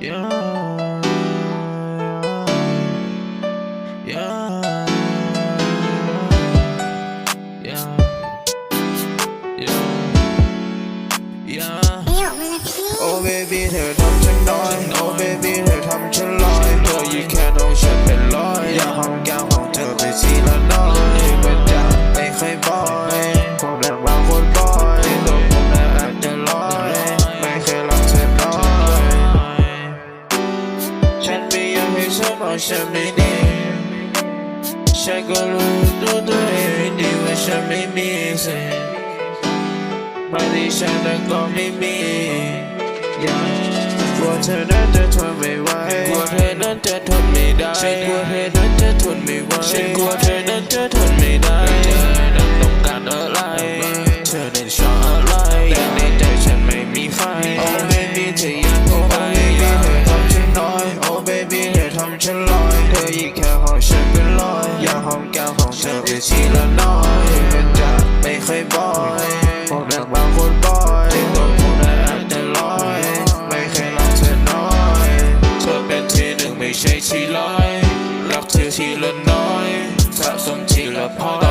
Yeah. Yeah. Yeah. Yeah. Yeah. โอ้ baby เธอทำฉันน้อยโอ้ baby ฉันไม่ดีฉันก็รู้ตัวตัวเองดีว่าฉันไม่มีสิทธิ์ไม่ได้ฉันก็ไม่มีอย่ากลัวเธอนั้นจะทนไม่ไหวกลัวเธอนั้นจะทนไม่ได้ฉันกลัวเธอนั้นจะทนไม่ไหวฉันกลัวเธอนั้นจะทนไม่ได้เธอนั้นต้องการอะไรเธอนั้นชอบอะไร ใช่ที่ร้อยรักเธอทีละน้อยสะสมทีละพอ